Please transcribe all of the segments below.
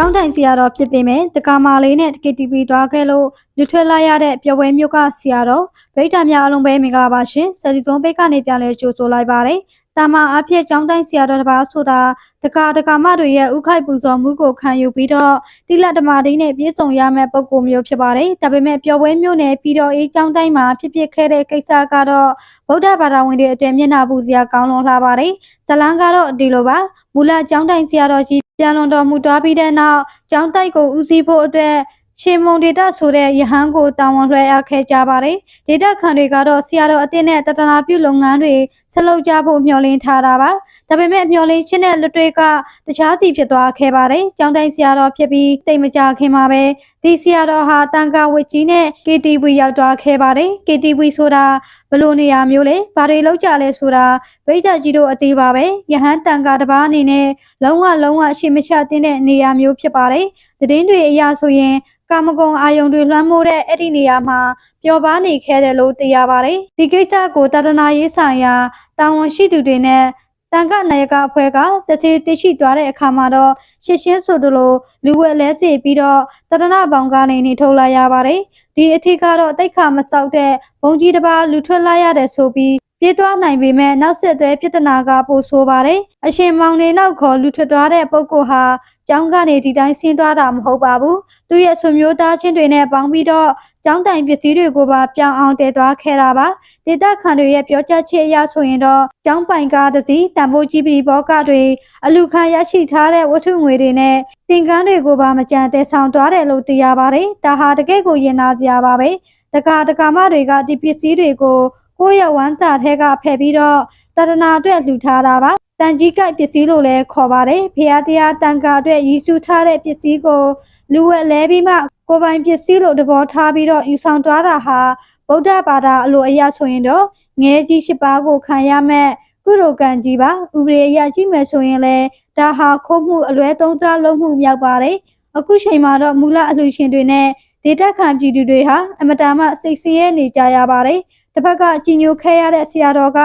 ကျောင်းတိုင်ဆရာတော်ဖြစ်ပေမဲ့တက္ကမလေးနဲ့ KTV တွားခဲ့လို့လူထွက်လာရတဲ့ပျော်ပွဲမျိုးကဆရာတော်ဗိဒ္ဓများအလုံးပဲမင်္ဂလာပါရှင်ဆယ်ဒီဇွန်ဘိတ်ကနေပြန်လဲကြိုဆိုလိုက်ပါတယ် တာမအဖြစ်ကျောင်းတိုင်ဆရာတော်တစ်ပါးဆိုတာတက္ကတက္ကမတွေရဲ့ဥခိုက်ပူဇော်မှုကိုခံယူပြီးတော့တိလဓမ္မဒိနဲ့ပြည့်စုံရမယ့်ပုံကိုမျိုးဖြစ်ပါတယ်ဒါပေမဲ့ပျော်ပွဲမျိုးနဲ့ပြီးတော့အေးကျောင်းတိုင်းမှာဖြစ်ဖြစ်ခဲ့တဲ့ကိစ္စကတော့ဗုဒ္ဓဘာသာဝင်တွေအတွက်မျက်နှာပူစရာကောင်းလွန်လာပါတယ်ဇလန်းကတော့ဒီလိုပါမူလကျောင်းတိုင်ဆရာတော်ကြီးပြန်လွန်တော်မူသွားပြီးတဲ့နောက်ကျောင်းတိုက်ကိုဦးစီးဖို့အတွက် ရှင်မုံဒေတာဆိုတဲ့ယဟန်ကိုတာဝန်လွှဲအပ်ခဲ့ကြပါတယ်။ဒေတာခံတွေကတော့ဆရာတော်အတင်းနဲ့တတနာပြုလုပ်ငန်းတွေဆက်လုပ်ကြဖို့မျှော်လင့်ထားတာပါ။ဒါပေမဲ့မျှော်လင့်ခြင်းနဲ့လွတ်တွေကတခြားစီဖြစ်သွားခဲ့ပါတယ်။ကျောင်းတိုက်ဆရာတော်ဖြစ်ပြီးတိတ်မကြခင်မှာပဲဒီဆရာတော်ဟာတန်ခါဝစ်ကြီးနဲ့ KTV ရောက်သွားခဲ့ပါတယ်။ KTV ဆိုတာဘယ်လိုနေရာမျိုးလဲ။ဘာတွေလောက်ကြလဲဆိုတာဗိဒ္ဓကြီးတို့အသေးပါပဲ။ယဟန်တန်ခါတစ်ပါးအနေနဲ့လုံးဝလုံးဝရှေ့မချတဲ့နေရာမျိုးဖြစ်ပါတယ်။သတင်းတွေအရဆိုရင်ကာမဂုဏ်အာယုန်တွေလွှမ်းမိုးတဲ့အဲ့ဒီနေရာမှာပျော်ပါနေခဲ့တယ်လို့သိရပါတယ်။ဒီကိစ္စကိုတဒနာရေးဆိုင်ရာတာဝန်ရှိသူတွေနဲ့ တန်ခနာယကအဖွဲ့ကစစ်ဆေးသိရှိသွားတဲ့အခါမှာတော့ရှင်းရှင်းဆိုသလိုလူဝက်လဲစီပြီးတော့တဒနာပေါင်ကနေနေထုတ်လာရပါတယ်။ဒီအထက်ကတော့တိတ်ခါမဆောက်တဲ့ဘုံကြီးတစ်ပါးလူထွက်လာရတယ်ဆိုပြီးပြေးသွားနိုင်ပေမဲ့နောက်ဆက်တွဲပြဿနာကပိုဆိုးပါတယ်။အရှင်မောင်နေနောက်ခေါ်လူထွက်သွားတဲ့ပုဂ္ဂိုလ်ဟာ ကျောင်းကနေဒီတိုင်းဆင်းသွားတာမဟုတ်ပါဘူး။သူရဲ့ဆွေမျိုးသားချင်းတွေနဲ့ပေါင်းပြီးတော့ကျောင်းတိုင်ပစ္စည်းတွေကိုပါပြောင်းအောင်တည်သွားခဲ့တာပါ။ဒေတာခန်တွေရဲ့ပြောကြားချက်အရဆိုရင်တော့ကျောင်းပိုင်ကားတစ်စီးတန်ဖိုးကြီးပြီးဘောကတွေအလူခံရရှိထားတဲ့ဝတ္ထုငွေတွေနဲ့သင်္ကန်းတွေကိုပါမကြံတဲ့ဆောင်သွားတယ်လို့သိရပါတယ်။ဒါဟာတကယ့်ကိုရင်နာစရာပါပဲ။တကာတကာမတွေကဒီပစ္စည်းတွေကိုကိုယ့်ရဲ့ဝမ်းစာထဲကဖယ်ပြီးတော့တဒနာအတွက်လှူထားတာပါ တန်ကြီးကိုက်ပစ္စည်းလို့လည်းခေါ်ပါတယ်ဖျားတရားတန်ခါအတွက်ရည်စူးထားတဲ့ပစ္စည်းကိုလူဝက်လဲပြီးမှကိုယ်ပိုင်ပစ္စည်းလို့သဘောထားပြီးတော့ယူဆောင်သွားတာဟာဗုဒ္ဓဘာသာအလိုအရဆိုရင်တော့ငဲကြီးရှိပါးကိုခံရမဲ့ကုသိုလ်ကံကြီးပါဥပဒေအရကြည့်မယ်ဆိုရင်လည်းဒါဟာခိုးမှုအလွဲသုံးစားလုပ်မှုမြောက်ပါတယ်အခုချိန်မှာတော့မူလအလှူရှင်တွေနဲ့ဒေတာခံပြည်သူတွေဟာအမတားမှစိတ်ဆင်းရဲနေကြရပါတယ်တစ်ဖက်ကကြည်ညိုခဲရတဲ့ဆရာတော်က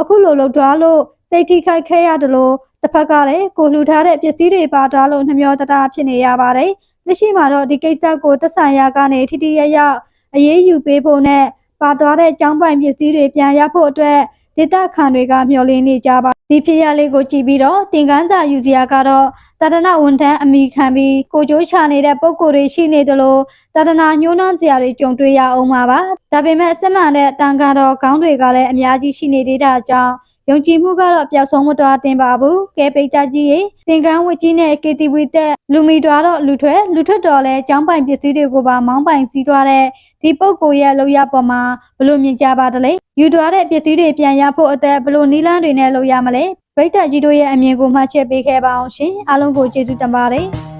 အခုလိုလုပ်သွားလို့ စိတ်ထိခိုက်ခဲရတယ်လို့တစ်ဖက်ကလည်းကိုလှူထားတဲ့ပစ္စည်းတွေပါသွားလို့နှမျောတတာဖြစ်နေရပါတယ်။လက်ရှိမှာတော့ဒီကိစ္စကိုသက်ဆိုင်ရာကနေထိထိရရအရေးယူပေးဖို့နဲ့ပါသွားတဲ့ចောင်းပိုင်ပစ္စည်းတွေပြန်ရဖို့အတွက်ဒေတာခံတွေကမျှော်လင့်နေကြပါဒီဖြစ်ရလေးကိုကြည့်ပြီးတော့သင်ကန်းစာယူစရာကတော့တဒနာဝန်ထမ်းအမိခံပြီးကိုကြိုးချနေတဲ့ပုံကိုယ်တွေရှိနေတယ်လို့တဒနာညှိုးနှောင်းစရာတွေကြုံတွေ့ရအောင်ပါပါဒါပေမဲ့စက်မှန်တဲ့တန်ကားတော်ခေါင်းတွေကလည်းအများကြီးရှိနေသေးတာကြောင့် ယုံကြည်မှုကတော့ပျောက်ဆုံးမသွားသင့်ပါဘူးကဲပိတ်တာကြီးရေသင်္ကန်းဝတ်ကြီးနဲ့ KTV တက်လူမီတွားတော့လူထွက်လူထွက်တော်လဲចောင်းပိုင်ပစ္စည်းတွေကိုပါမောင်းပိုင်စီးသွားတဲ့ဒီပုတ်ကိုရဲ့လောက်ရပေါ်မှာဘလို့မြင်ကြပါတလဲယူတွားတဲ့ပစ္စည်းတွေပြန်ရဖို့အသက်ဘလို့နီးလန်းတွေနဲ့လုပ်ရမလဲဗိတ်တက်ကြီးတို့ရဲ့အမြင်ကိုမှတ်ချက်ပေးခဲ့ပါအောင်ရှင်အားလုံးကိုကျေးဇူးတင်ပါတယ်